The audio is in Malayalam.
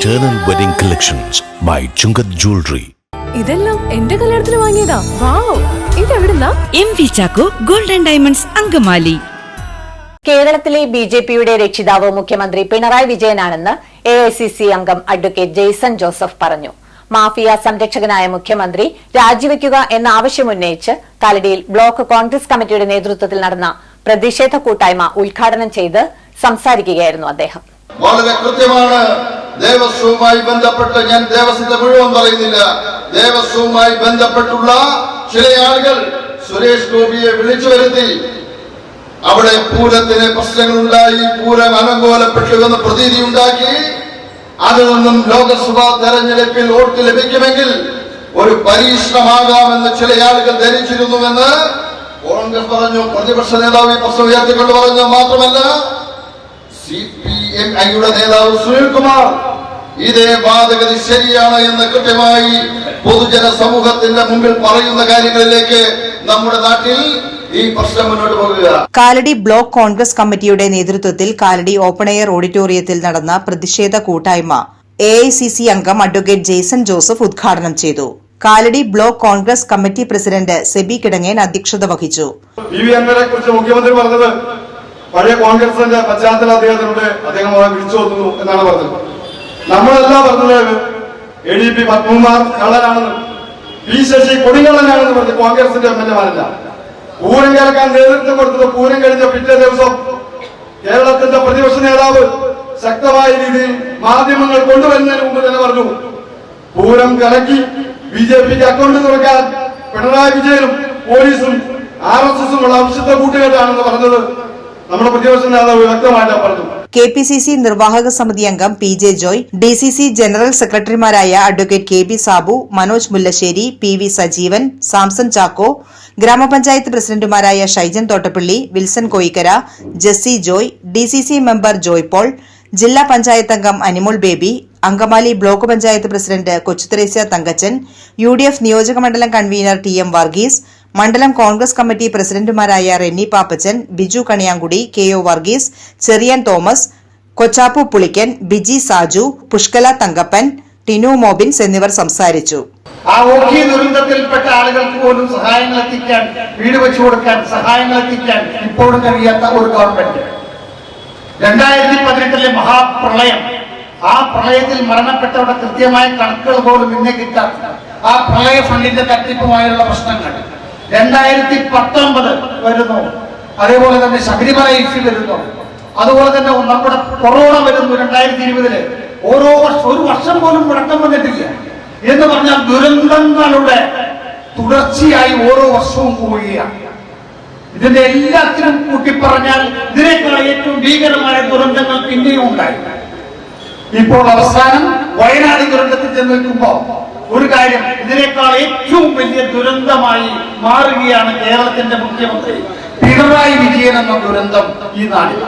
Eternal Wedding Collections by Chungath Jewelry. ഇതെല്ലാം എന്റെ കല്യാണത്തിന് വാങ്ങിയതാ. Wow ഇതെവിടുന്നാ? M V Chacko golden diamonds Angamaly. കേരളത്തിലെ ബി ജെ പിയുടെ രക്ഷിതാവ് മുഖ്യമന്ത്രി പിണറായി വിജയനാണെന്ന് എ ഐ സി സി അംഗം അഡ്വക്കേറ്റ് ജെയ്സൺ ജോസഫ് പറഞ്ഞു. മാഫിയ സംരക്ഷകനായ മുഖ്യമന്ത്രി രാജിവെക്കുക എന്ന ആവശ്യം ഉന്നയിച്ച് കാലടിയിൽ ബ്ലോക്ക് കോൺഗ്രസ് കമ്മിറ്റിയുടെ നേതൃത്വത്തിൽ നടന്ന പ്രതിഷേധ കൂട്ടായ്മ ഉദ്ഘാടനം ചെയ്ത് സംസാരിക്കുകയായിരുന്നു അദ്ദേഹം. വളരെ കൃത്യമാണ് ദേവസ്വവുമായി ബന്ധപ്പെട്ട് ഞാൻ ദേവസ്വത്തെ മുഴുവൻ പറയുന്നില്ല. ദേവസ്വവുമായി ബന്ധപ്പെട്ടുള്ള ചില ആളുകൾ സുരേഷ് ഗോപിയെ വിളിച്ചു വരുത്തി. അവിടെ പൂരത്തിന് പ്രശ്നങ്ങളുണ്ടായി പൂരം അനങ്കോലപ്പെട്ടു എന്ന് പ്രതീതി ഉണ്ടാക്കി. അതിൽ നിന്നും ലോകസഭാ തെരഞ്ഞെടുപ്പിൽ വോട്ട് ലഭിക്കുമെങ്കിൽ ഒരു പരീക്ഷണമാകാമെന്ന് ചില ആളുകൾ ധരിച്ചിരുന്നുവെന്ന് കോൺഗ്രസ് പറഞ്ഞു. പ്രതിപക്ഷ നേതാവ് ഈ പ്രശ്നം ഉയർത്തിക്കൊണ്ട് പറഞ്ഞു. മാത്രമല്ല സി പി എം ഐയുടെ നേതാവ് സുനിൽകുമാർ ഇതേ വാദഗതി ശരിയാണ് എന്ന് കൃത്യമായി പൊതുജന സമൂഹത്തിന്റെ മുമ്പിൽ പറയുന്ന കാര്യങ്ങളിലേക്ക് നമ്മുടെ നാട്ടിൽ ഈ പ്രശ്നം മുന്നോട്ട് പോകുക. കാലടി ബ്ലോക്ക് കോൺഗ്രസ് കമ്മിറ്റിയുടെ നേതൃത്വത്തിൽ കാലടി ഓപ്പൺ എയർ ഓഡിറ്റോറിയത്തിൽ നടന്ന പ്രതിഷേധ കൂട്ടായ്മ എ അംഗം അഡ്വക്കേറ്റ് ജെയ്സൺ ജോസഫ് ഉദ്ഘാടനം ചെയ്തു. Kalady block Congress committee president Sebi Kidangen അധ്യക്ഷത വഹിച്ചു. മുഖ്യമന്ത്രി പറഞ്ഞത് പഴയ കോൺഗ്രസിന്റെ പശ്ചാത്തല അദ്ദേഹത്തിനോട് അദ്ദേഹം വിളിച്ചു എന്നാണ് പറഞ്ഞത്. നമ്മളല്ല പറഞ്ഞത് എ ഡി പി പത്മകുമാർ കള്ളനാണെന്നും പി ശശി കൊടികള്ളനാണെന്ന് പറഞ്ഞ് കോൺഗ്രസിന്റെ എം എൽ എമാരല്ല. പൂരം കേൾക്കാൻ നേതൃത്വം കൊടുത്തത് പൂരം കഴിഞ്ഞ പിറ്റേ ദിവസം കേരളത്തിന്റെ പ്രതിപക്ഷ നേതാവ് ശക്തമായ രീതിയിൽ മാധ്യമങ്ങൾ കൊണ്ടുവരുന്നതിന് മുമ്പ് തന്നെ പറഞ്ഞു പൂരം കലക്കി ബി ജെ പിക്ക് അക്കൗണ്ട് തുറക്കാൻ പിണറായി വിജയനും പോലീസും ആർ എസ് എസും ഉള്ള അംശത്തെ കൂട്ടുകെട്ടാണെന്ന് പറഞ്ഞത് നമ്മുടെ പ്രതിപക്ഷ നേതാവ് വ്യക്തമായിട്ടാണ് പറഞ്ഞു. കെ പി സി സി നിർവാഹക സമിതി അംഗം P J Joy D C C general സെക്രട്ടറിമാരായ advocate K B Sabu Manoj Mullassery P V Sajeevan Samson Chacko ഗ്രാമപഞ്ചായത്ത് പ്രസിഡന്റുമാരായ Shaijan Thottappally Wilson Koikkara Jessy Joy D C C member Joy Paul ജില്ലാ പഞ്ചായത്ത് അംഗം Animol Baby Angamaly block panchayat president Kochuthresia Thankachan U D F നിയോജക മണ്ഡലം കൺവീനർ ടി എം വർഗീസ് മണ്ഡലം കോൺഗ്രസ് കമ്മിറ്റി പ്രസിഡന്റുമാരായ റെന്നി പാപ്പച്ചൻ ബിജു കണിയാങ്കുടി കെ ഒ വർഗീസ് ചെറിയൻ തോമസ് കൊച്ചാപ്പു പുളിക്കൻ ബിജി സാജു പുഷ്കല തങ്കപ്പൻ ടിനു മോബിൻസ് എന്നിവർ സംസാരിച്ചു. ആ ഓഖി ദുരന്തത്തിൽപ്പെട്ട ആളുകൾക്ക് പോലും സഹായങ്ങൾ എത്തിക്കാൻ വീട് വെച്ചു കൊടുക്കാൻ സഹായങ്ങൾ എത്തിക്കാൻ ഇപ്പോഴും കഴിയാത്ത ഒരു ഗവൺമെന്റ് രണ്ടായിരത്തി പതിനെട്ടിലെ മഹാപ്രളയം ആ പ്രളയത്തിൽ മരണപ്പെട്ടവരുടെ കൃത്യമായ കണക്കുകൾ പോലും ഇന്നേ കിട്ടാത്ത ആ പ്രളയ ഫണ്ടിന്റെ തട്ടിപ്പുമായുള്ള പ്രശ്നങ്ങൾ. രണ്ടായിരത്തി പത്തൊമ്പത് വരുന്നു. അതേപോലെ തന്നെ ശബരിമല ഇഷ്യൂ വരുന്നു. അതുപോലെ തന്നെ നമ്മുടെ കൊറോണ വരുന്നു രണ്ടായിരത്തി ഇരുപതിൽ ഓരോ വർഷം ഒരു വർഷം പോലും മുടക്കം വന്നിട്ടില്ല. എന്ന് പറഞ്ഞാൽ ദുരന്തങ്ങളുടെ തുടർച്ചയായി ഓരോ വർഷവും പോവുകയാണ് ഇതിന്റെ എല്ലാത്തിനും കൂട്ടി പറഞ്ഞാൽ ഇതിനേക്കാൾ ഏറ്റവും ഭീകരമായ ദുരന്തങ്ങൾ പിന്നെയും ഉണ്ടായി. ഇപ്പോൾ അവസാനം വയനാട് ദുരന്തത്തിൽ ചെന്ന് നിൽക്കുമ്പോ ഒരു കാര്യം ഇതിനേക്കാൾ ഏറ്റവും വലിയ ദുരന്തമായി മാറുകയാണ് കേരളത്തിന്റെ മുഖ്യമന്ത്രി. പിണറായി വിജയൻ എന്ന ദുരന്തം ഈ നാട്ടിൽ